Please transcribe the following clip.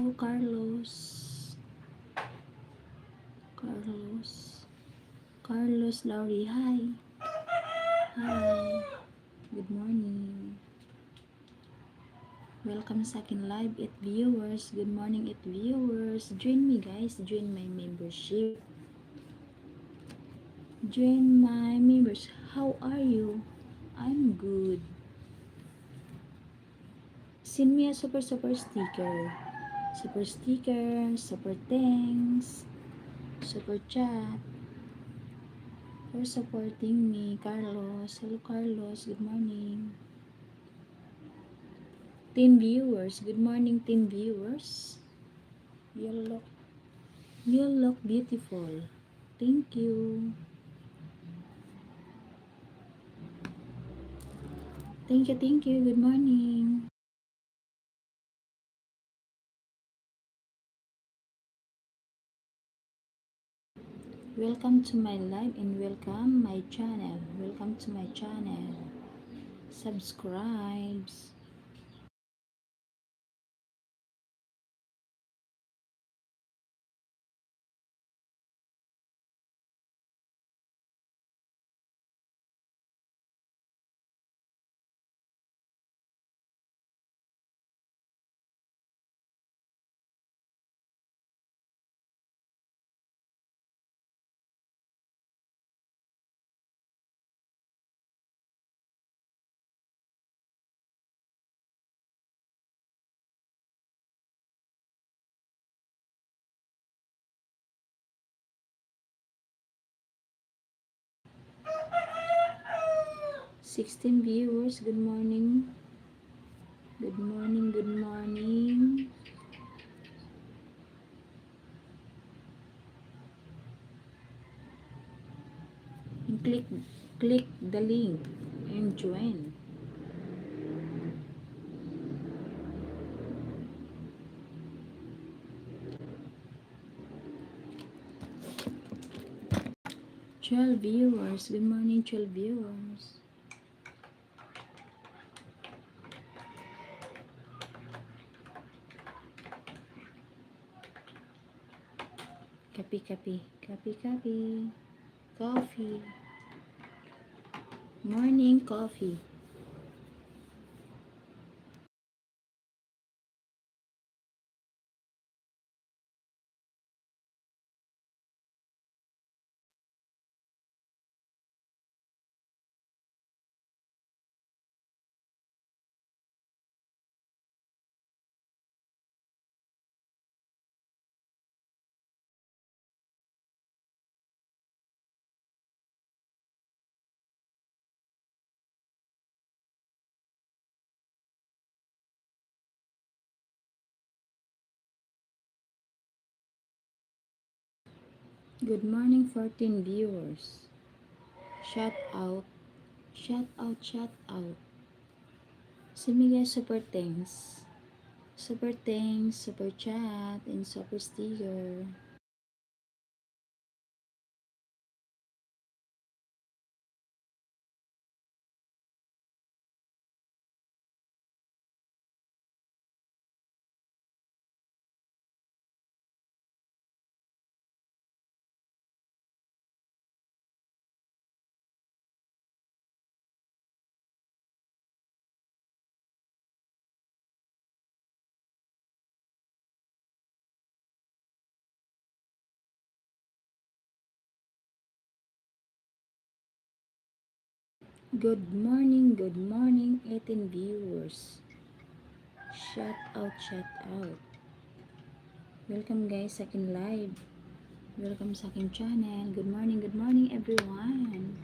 Hello, Carlos. Carlos. Carlos Lauri, hi. Hi. Good morning. Welcome sa akin live it viewers. Good morning it viewers. Join me guys. Join my membership. Join my members. How are you? I'm good. Send me a super super sticker. Super sticker, super thanks, super chat for supporting me, Carlos. Hello, Carlos. Good morning. 10 viewers. Good morning, 10 viewers. You look, you look beautiful. Thank you. Thank you, thank you. Good morning. Welcome to my live and welcome my channel. Welcome to my channel. Subscribes. Sixteen viewers. Good morning. Good morning. Good morning. Click click the link and join. Twelve viewers. Good morning, twelve viewers. Copy, copy, copy, copy. Coffee. Morning coffee. Good morning, 14 viewers. Shout out. Shout out, shout out. Me guys super thanks. Super thanks, super chat, and super sticker. Good morning, good morning, 18 viewers. Shout out, shout out. Welcome guys sa akin live. Welcome sa aking channel. Good morning, good morning everyone.